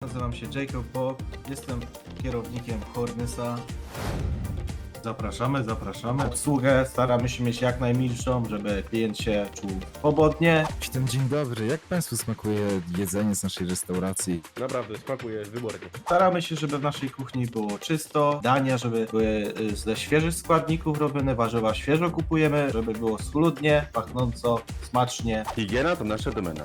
Nazywam się Jacob Bob, jestem kierownikiem Hornysa. Zapraszamy, zapraszamy. Obsługę staramy się mieć jak najmilszą, żeby klient się czuł swobodnie. Witam, dzień dobry. Jak Państwu smakuje jedzenie z naszej restauracji? Naprawdę, smakuje wybornie. Staramy się, żeby w naszej kuchni było czysto, dania, żeby były y, ze świeżych składników robione, warzywa świeżo kupujemy, żeby było schludnie, pachnąco, smacznie. Higiena to nasza domena.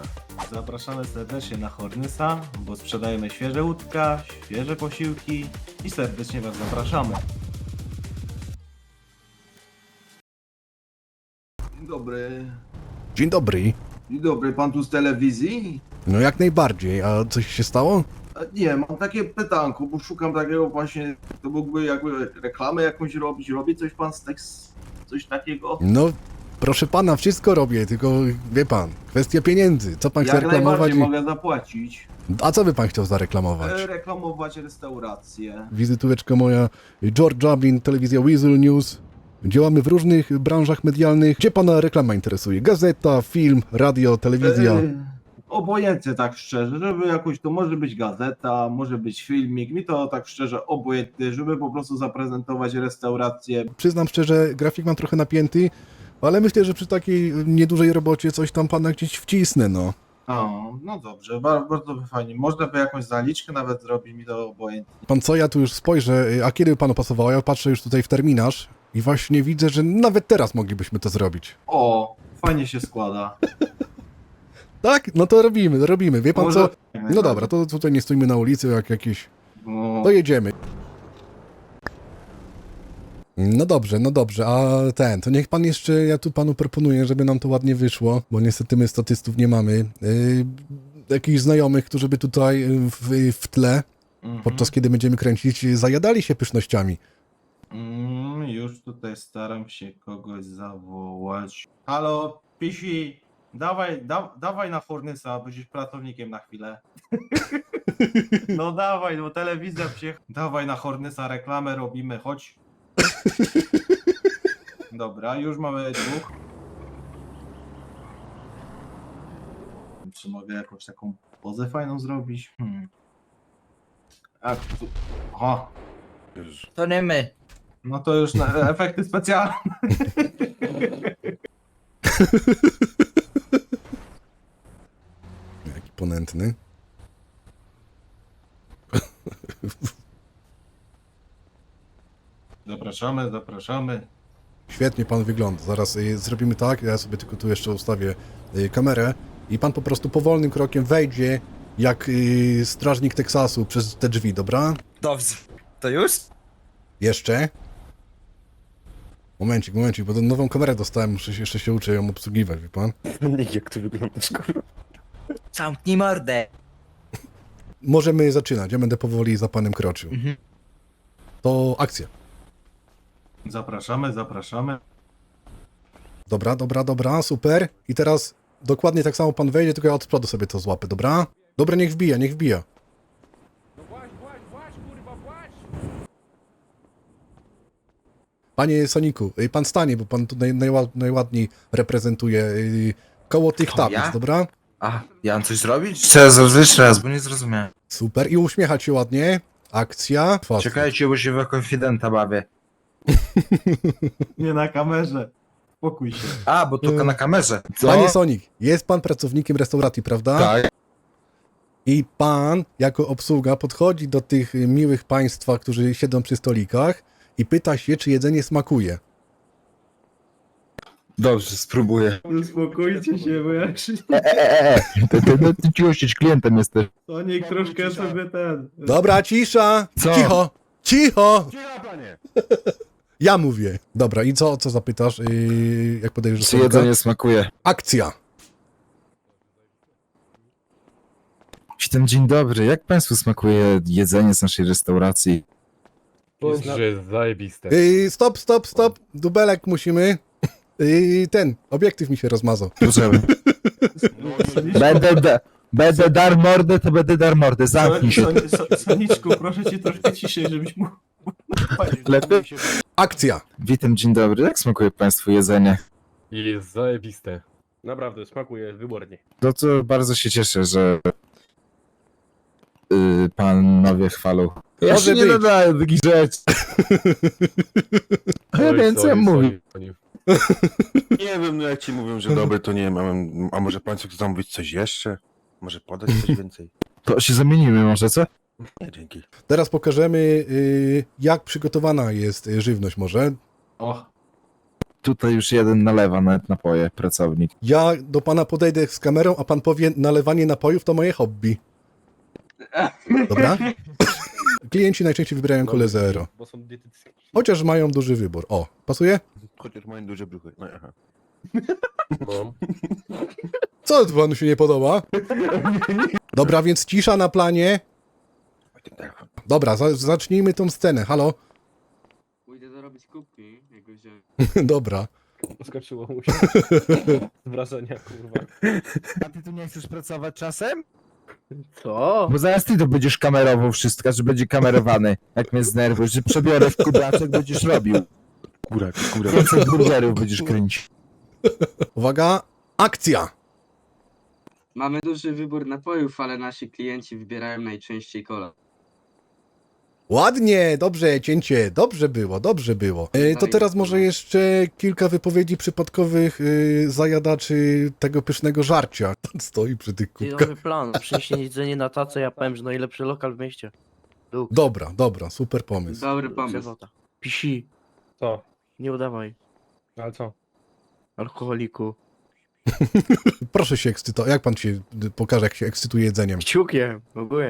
Zapraszamy serdecznie na Hornysa, bo sprzedajemy świeże łódka, świeże posiłki i serdecznie Was zapraszamy. Dzień dobry. Dzień dobry. Dzień dobry, pan tu z telewizji? No jak najbardziej, a coś się stało? Nie, mam takie pytanko, bo szukam takiego właśnie, to mógłby jakby reklamę jakąś robić. Robi coś pan z tekst, coś takiego? No, proszę pana, wszystko robię, tylko wie pan, kwestia pieniędzy. Co pan chce Jak reklamować? najbardziej i- mogę zapłacić. A co by pan chciał zareklamować? E, reklamować restaurację. Wizytóweczka moja, George Dublin, telewizja Weasel News. Działamy w różnych branżach medialnych. Gdzie pana reklama interesuje? Gazeta, film, radio, telewizja. E, obojętnie tak szczerze, żeby jakoś, to może być gazeta, może być filmik, mi to tak szczerze obojętnie, żeby po prostu zaprezentować restaurację. Przyznam szczerze, grafik mam trochę napięty, ale myślę, że przy takiej niedużej robocie coś tam pana gdzieś wcisnę, no. O, no dobrze, bardzo, bardzo by fajnie. Można by jakąś zaliczkę nawet zrobić, mi to obojętnie. Pan co, ja tu już spojrzę, y, a kiedy by panu pasowało? Ja patrzę już tutaj w terminarz i właśnie widzę, że nawet teraz moglibyśmy to zrobić. O, fajnie się składa. Tak? No to robimy, robimy. Wie pan Może- co? No dobra, to tutaj nie stójmy na ulicy jak jakieś... No, To jedziemy. No dobrze, no dobrze, a ten, to niech pan jeszcze, ja tu panu proponuję, żeby nam to ładnie wyszło, bo niestety my statystów nie mamy. Yy, jakichś znajomych, którzy by tutaj y, w, w tle, mhm. podczas kiedy będziemy kręcić, zajadali się pysznościami. Mm, już tutaj staram się kogoś zawołać. Halo, Pisi, dawaj, da, dawaj na Fornysa, będziesz pracownikiem na chwilę. no dawaj, bo telewizja przyjechała. Dawaj na Hornysa, reklamę robimy, chodź. Dobra, już mamy dwóch. Czy mogę jakąś taką pozę fajną zrobić? Hmm. A, tu... Aha, To nie my. no to już na efekty specjalne. Jaki ponętny. Zapraszamy, zapraszamy. Świetnie pan wygląda. Zaraz y, zrobimy tak, ja sobie tylko tu jeszcze ustawię y, kamerę i pan po prostu powolnym krokiem wejdzie jak y, strażnik Teksasu przez te drzwi, dobra? Dobrze. To już? Jeszcze. Momencik, momencik, bo nową kamerę dostałem, muszę się, jeszcze się uczę ją obsługiwać, wie pan? Nikt jak ty wyglądasz, kurwa. Zamknij mordę. Możemy zaczynać, ja będę powoli za panem kroczył. Mhm. To akcja. Zapraszamy, zapraszamy. Dobra, dobra, dobra, super. I teraz dokładnie tak samo pan wejdzie, tylko ja od przodu sobie to złapę, dobra? Dobra, niech wbija, niech wbija. Panie Soniku, y, pan stanie, bo pan tu naj, najła- najładniej reprezentuje y, koło tych To tablic, ja? dobra? A, ja mam coś zrobić? Jeszcze raz, jeszcze raz, bo nie zrozumiałem. Super. I uśmiechać się ładnie. Akcja. Czekajcie, bo się w konfidenta bawię. Nie na kamerze. Spokój się. A, bo tylko na kamerze. Panie Sonik, jest pan pracownikiem restauracji, prawda? Tak. I pan, jako obsługa, podchodzi do tych miłych państwa, którzy siedzą przy stolikach i pyta się, czy jedzenie smakuje. Dobrze, spróbuję. Uspokójcie się, bo jak się... Eee, ty, ty, ty, ty ościć klientem jesteś. Sonik troszkę sobie ten... Dobra, cisza! Co? Cicho! Cicho! Cicho, panie! Ja mówię. Dobra, i co, co zapytasz, yy, jak podejdziesz do Czy jedzenie smakuje? Akcja! Witam, dzień dobry. Jak Państwu smakuje jedzenie z naszej restauracji? Jest, że jest zajebiste. Yy, stop, stop, stop! Dubelek musimy. Yy, ten, obiektyw mi się rozmazał. Możemy. Będę, da, będę dar mordę, to będę dar mordę. Zamknij się. Son- Son- Soniczku, proszę cię troszkę ciszej, żebyś mógł... Lepiej? Akcja! Witam, dzień dobry. Jak smakuje Państwu jedzenie? Jest zajebiste. Naprawdę, smakuje wybornie. No to bardzo się cieszę, że y, panowie chwalą. Ja Może się nie być. nadaję do takich rzeczy. A ja Oj, więcej sorry, mówię. sorry. Nie wiem, no jak ci mówią, że dobre, to nie wiem, a, mam- a może pan chce zamówić coś jeszcze? Może podać coś więcej? To się zamienimy może, co? Nie, dzięki. Teraz pokażemy, y, jak przygotowana jest y, żywność może. O, Tutaj już jeden nalewa nawet napoje, pracownik. Ja do pana podejdę z kamerą, a pan powie, nalewanie napojów to moje hobby. Dobra? Klienci najczęściej wybierają kole zero. Bo są dietetycy. Chociaż mają duży wybór. O, pasuje? Chociaż mają duże brzuchy. No, aha. No. Co panu się nie podoba? Dobra, więc cisza na planie. Ten telefon. Dobra, za zacznijmy tą scenę. Halo? Pójdę dorobić kubki, jak go wziąłem. Dobra. Skoczyło mu się. Z wrażenia, kurwa. A ty tu nie chcesz pracować czasem? Co? Bo zaraz ty to będziesz kamerował wszystko, że będzie kamerowany. Jak mnie znerwujesz, że przebiorę w kubaczek, będziesz robił. Kurak, kurak. Więcej burgerów będziesz kręcić. Uwaga, akcja! Mamy duży wybór napojów, ale nasi klienci wybierają najczęściej kola. Ładnie, dobrze, cięcie, dobrze było, dobrze było. E, to teraz może jeszcze kilka wypowiedzi przypadkowych y, zajadaczy tego pysznego żarcia. Pan stoi przy tych Ty kubkach. nowy plan, przyniesie jedzenie na tacę, ja powiem, że najlepszy lokal w mieście. Luk, Dobra, dobra, super pomysł. Dobry pomysł. Przewota. Pisi, Co? nie udawaj, Ale co? alkoholiku. Proszę się ekscytować. Jak pan się pokaże, jak się ekscytuje jedzeniem? Kciukiem, ogólnie.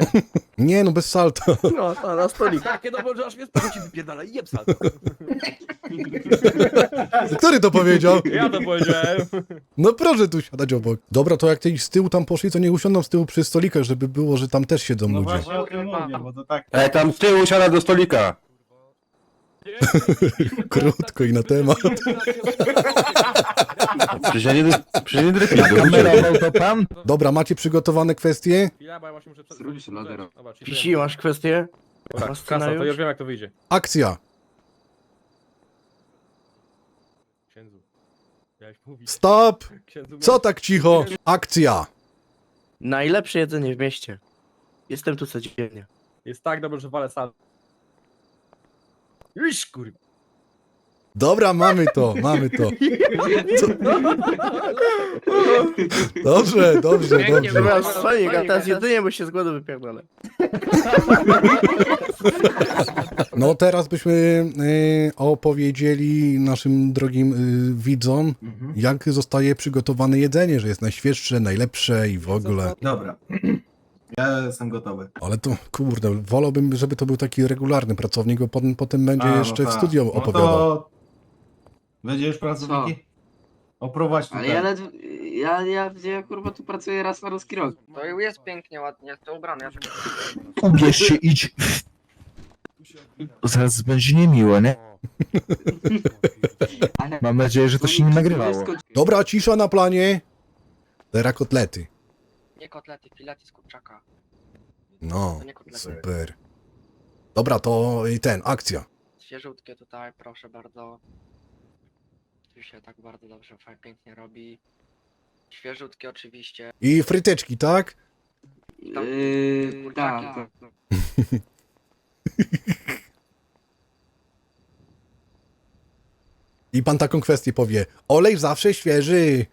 Nie, no bez salta. No, to na stolik. Takie dobre, że aż mnie ci wypierdala i jeb sal. Który to powiedział? Ja to powiedziałem. No proszę tu siadać obok. Dobra, to jak ty z tyłu tam poszli, to nie usiądą z tyłu przy stolikach, żeby było, że tam też siedzą no ludzie. właśnie o tym mówię, bo to tak... Ej, tam z tyłu siada do stolika. Krótko i na temat. Przecież ja nie, przecież ja nie drypię. do ludzie. Kamerował to pan? Dobra, macie przygotowane kwestie? Chwila, bo ja właśnie muszę... Zrób się ladero. Dobra, ci Pisi, masz kwestię? Dobra, Masz kasa, to już wiem jak to wyjdzie. Akcja. Księdzu. Miałeś mówić. Stop! Księdzu Co tak cicho? Akcja. Najlepsze jedzenie w mieście. Jestem tu codziennie. Jest tak dobre, że walę sal. Już kurwa. Dobra, mamy to, mamy to. Co? Dobrze, dobrze, dobrze. Dobra, stolik, a teraz jedynie, bo się z głodu wypierdolę. No teraz byśmy y, opowiedzieli naszym drogim y, widzom, Mhm. jak zostaje przygotowane jedzenie, że jest najświeższe, najlepsze i w ogóle. Dobra. Ja jestem gotowy. Ale to, kurde, wolałbym, żeby to był taki regularny pracownik, bo potem, potem będzie A, no jeszcze w tak. studio No opowiadał. To... Będziesz pracowniki? Oprowadź Ale tutaj. ja ledwo, ja, ja, ja kurwa tu pracuję raz na ruski rok. To jest pięknie, ładnie, jest to ubrane. Ja tu... Ubierz się, idź. Zaraz będzie niemiło, nie? Ale Mam nadzieję, że to się nie nagrywało. Dobra, cisza na planie. Teraz kotlety. Nie kotlety, filety z kurczaka. No, To nie kotlety. super. Dobra, to i ten, akcja. Świeżutkie tutaj, proszę bardzo. Tu się tak bardzo dobrze, fajnie, pięknie robi. Świeżutkie oczywiście. I fryteczki, tak? Yy, Kurczaki. tak, tak. I pan taką kwestię powie. Olej zawsze świeży.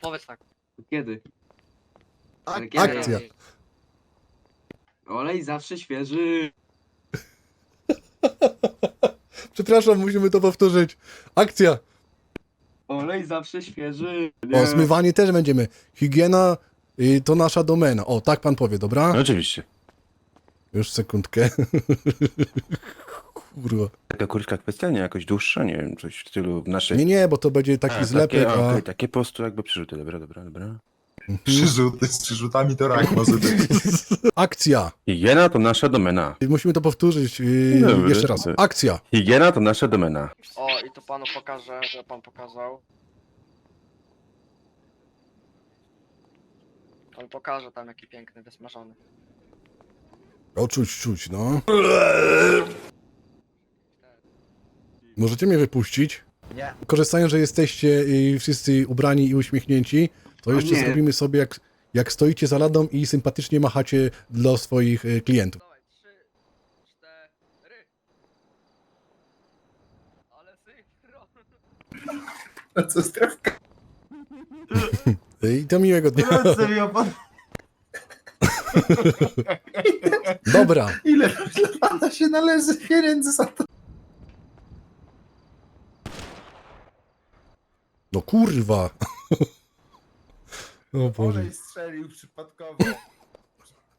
Powiedz tak. Kiedy? Ale kiedy? Akcja. Olej zawsze świeży. Przepraszam, musimy to powtórzyć. Akcja. Olej zawsze świeży. O, zmywanie też będziemy. Higiena y, to nasza domena. O, tak pan powie, dobra? No, oczywiście. Już sekundkę. Kurwa. Taka krótka kwestia, nie jakoś dłuższa, nie wiem, coś w stylu naszej... Nie, nie, bo to będzie taki A, zlepek, takie, a... okej, takie po prostu jakby przyrzuty, dobra, dobra, dobra. Przyrzuty, z przyrzutami to rak może być. Akcja. Higiena to nasza domena. Musimy to powtórzyć y, Dobra, jeszcze raz. Akcja. Higiena to nasza domena. O, i to panu pokażę, że pan pokazał. On pokaże tam jaki piękny, wysmażony. O, czuć, czuć, no. Możecie mnie wypuścić? Nie. Korzystając, że jesteście y, wszyscy ubrani i uśmiechnięci, to jeszcze nie. zrobimy sobie jak, jak stoicie za ladą i sympatycznie machacie dla swoich y, klientów. Dawaj, trzy, cztery. Ale synchro. A co strawka? Y, I to miłego dnia. Ręce mi opad... Dobra, Ile dla pana się należy pieniędzy za to? no kurwa. O Boże. Olej strzelił przypadkowo.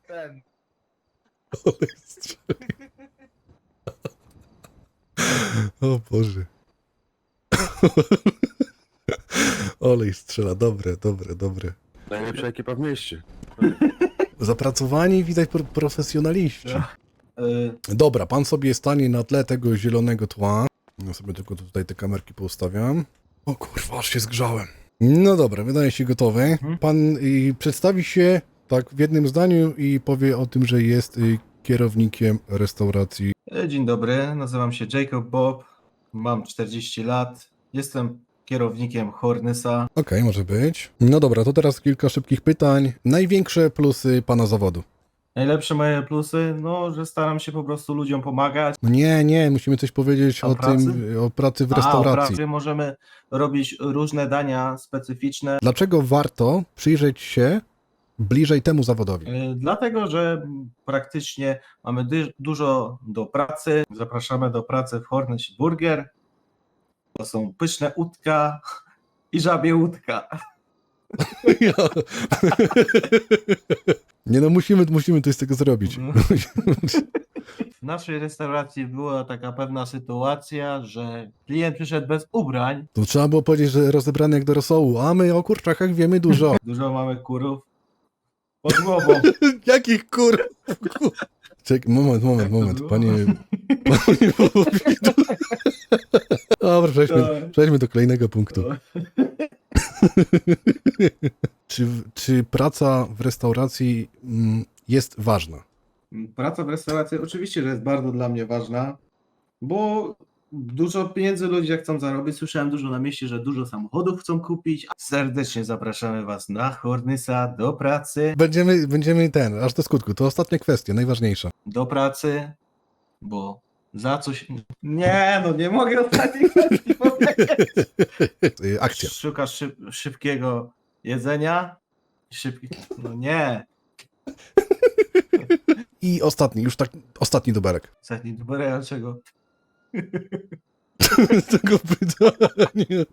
Ten. Olej strzelił. O Boże. Olej strzela, dobre, dobre, dobre. Najlepsza ekipa w mieście. Zapracowani widać pro profesjonaliści. Y, Dobra, pan sobie stanie na tle tego zielonego tła. Ja sobie tylko tutaj te kamerki poustawiam. O kurwa, aż się zgrzałem. No dobra, wydaje się gotowy. Pan y, przedstawi się tak w jednym zdaniu i powie o tym, że jest y, kierownikiem restauracji. E, Dzień dobry, nazywam się Jacob Bob, mam 40 lat, jestem kierownikiem Hornysa. Okej, może być. No dobra, to teraz kilka szybkich pytań. Największe plusy pana zawodu. Najlepsze moje plusy, no, że staram się po prostu ludziom pomagać. No nie, nie, musimy coś powiedzieć O o, pracy? tym, o pracy w A, restauracji. możemy robić różne dania specyficzne, Dlaczego warto przyjrzeć się bliżej temu zawodowi? e, dlatego że praktycznie mamy dy- dużo do pracy. Zapraszamy do pracy w Hornys Burger. To są pyszne udka i żabie udka. Nie no, musimy, musimy coś z tego zrobić. W naszej restauracji była taka pewna sytuacja, że klient przyszedł bez ubrań. To trzeba było powiedzieć, że rozebrany jak do rosołu, a my o kurczakach wiemy dużo. Dużo mamy kurów pod głową. Jakich kur... Czek, moment, moment, moment, panie... Panie Wołowidu. Dobra, przejdźmy, przejdźmy do kolejnego punktu. Czy, czy praca w restauracji mm, jest ważna? Praca w restauracji oczywiście, że jest bardzo dla mnie ważna, bo dużo pieniędzy ludzie chcą zarobić. Słyszałem dużo na mieście, że dużo samochodów chcą kupić. Serdecznie zapraszamy Was na Hornysa do pracy. Będziemy, będziemy ten, aż do skutku. To ostatnia kwestia, najważniejsza. Do pracy, bo za coś... Nie, no nie mogę ostatniej kwestii powiedzieć. Akcja. Szukasz szyb, szybkiego jedzenia? Szybki... No nie. I ostatni, już tak, ostatni doberek. Ostatni dlaczego? Tego pytania.